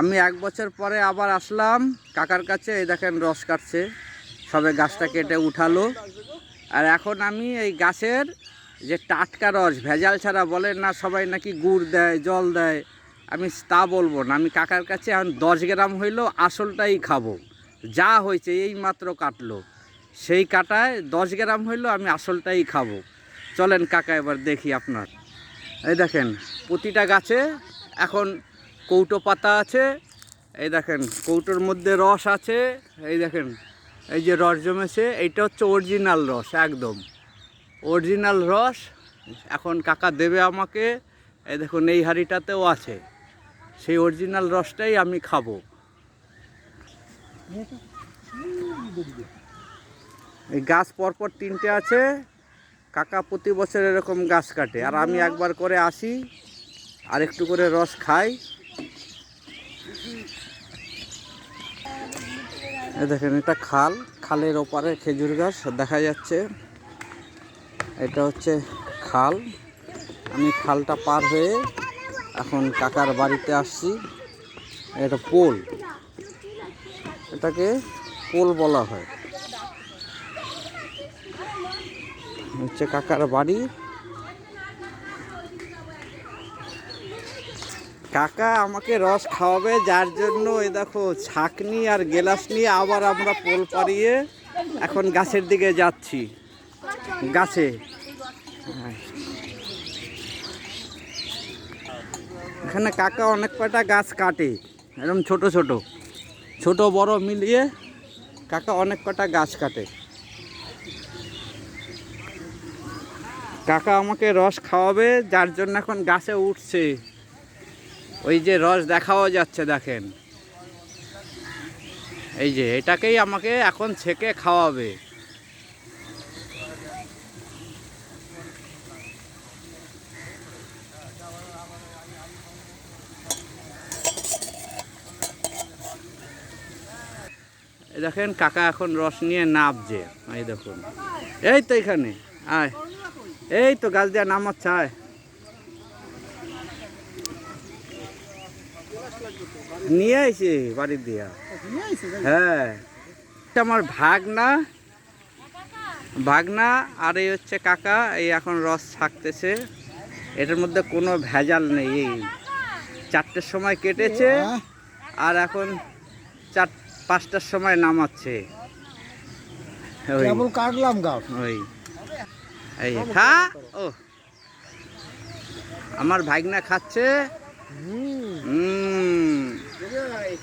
আমি এক বছর পরে আবার আসলাম। কাকার কাছে, এই দেখেন রস কাটছে। সবে গাছটা কেটে উঠালো। আর এখন আমি এই গাছের যে টাটকা রস, ভেজাল ছাড়া বলেন না, সবাই নাকি গুড় দেয়, জল দেয়, আমি তা বলব না। আমি কাকার কাছে এখন দশ গ্রাম হইলেও আসলটাই খাব। যা হয়েছে, এই মাত্র কাটলো। সেই কাটায় দশ গ্রাম হইলেও আমি আসলটাই খাব। চলেন কাকা, এবার দেখি আপনার। এই দেখেন, প্রতিটা গাছে এখন কৌটো পাতা আছে, এই দেখেন, কৌটোর মধ্যে রস আছে, এই দেখেন, এই যে রস জমেছে, এইটা হচ্ছে অরিজিনাল রস, একদম। অরিজিনাল রস, এখন কাকা দেবে আমাকে, এই দেখুন, এই হাঁড়িটাতেও আছে। সেই অরিজিনাল রসটাই আমি খাব। এই গাছ পরপর তিনটে আছে, কাকা প্রতি বছর এরকম গাছ কাটে। আর আমি একবার করে আসি, আর একটু করে রস খাই। এই দেখেন, এটা খাল, খালের ওপারে খেজুর গাছ দেখা যাচ্ছে। এটা হচ্ছে খাল। আমি খালটা পার হয়ে এখন কাকার বাড়িতে আসছি। এটা পোল। এটাকে পোল বলা হয়। হচ্ছে কাকার বাড়ি। কাকা আমাকে রস খাওয়াবে, যার জন্য এ দেখো ছাকনি আর গেলাস নিয়ে আবার আমরা পোল পাড়িয়ে এখন গাছের দিকে যাচ্ছি। গাছে। এখানে কাকা অনেক কয়টা গাছ কাটে এরকম ছোট ছোট। ছোট, বড় মিলিয়ে কাকা অনেক কটা গাছ কাটে। কাকা আমাকে রস খাওয়াবে, যার জন্য এখন গাছে উঠছে। ওই যে রস দেখাও যাচ্ছে, দেখেন। এই যে, এটাকেই আমাকে এখন ছেঁকে খাওয়াবে। দেখেন, কাকা এখন রস নিয়ে নাবছে এই দেখুন। এই তো এখানে, আয়। এই তো গাছ দিয়া নামাচ্ছে, আয়। নিয়ে আইছে বাড়ি দিয়া। হ্যাঁ। এটা আমার ভাগনা। ভাগনা আর এই হচ্ছে কাকা এই এখন রস ছাকতেছে। এটার মধ্যে কোনো ভেজাল নেই এই চারটের সময় কেটেছে আর এখন চার পাঁচটার সময় নামাচ্ছে। কাটলাম গাছ। ওই। এই খা। ও। আমার ভাগনা খাচ্ছে। হুম আহ আর ওইখানে কিছু নেই ওখানে ও- ও বাবু।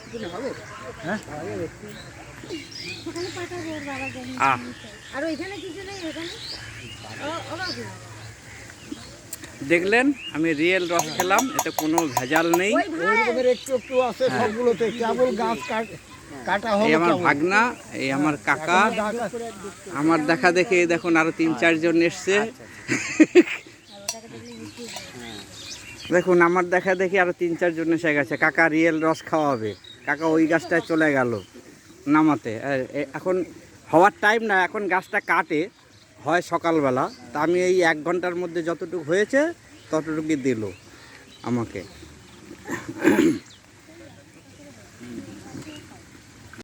দেখলেন আমি রিয়েল রস খেলাম এতে কোনো ভেজাল নেই। ওই ভাই এইরকমের একটু একটু আছে সবগুলোতে কেবল গাছ কাট- এই আমার ভাগনা এই আমার কাকা আমার দেখা দেখে দেখুন আরও তিন চারজন এসছে। দেখুন আমার দেখা দেখি আরও তিন চারজন এসে গেছে। কাকা রিয়েল রস খাওয়াবে। কাকা ওই গাছটায় চলে গেল নামাতে। এখন হওয়ার টাইম না, এখন গাছটা কাটে, হয় সকালবেলা। তা আমি এই এক ঘণ্টার মধ্যে যতটুকু হয়েছে ততটুকু দিল আমাকে।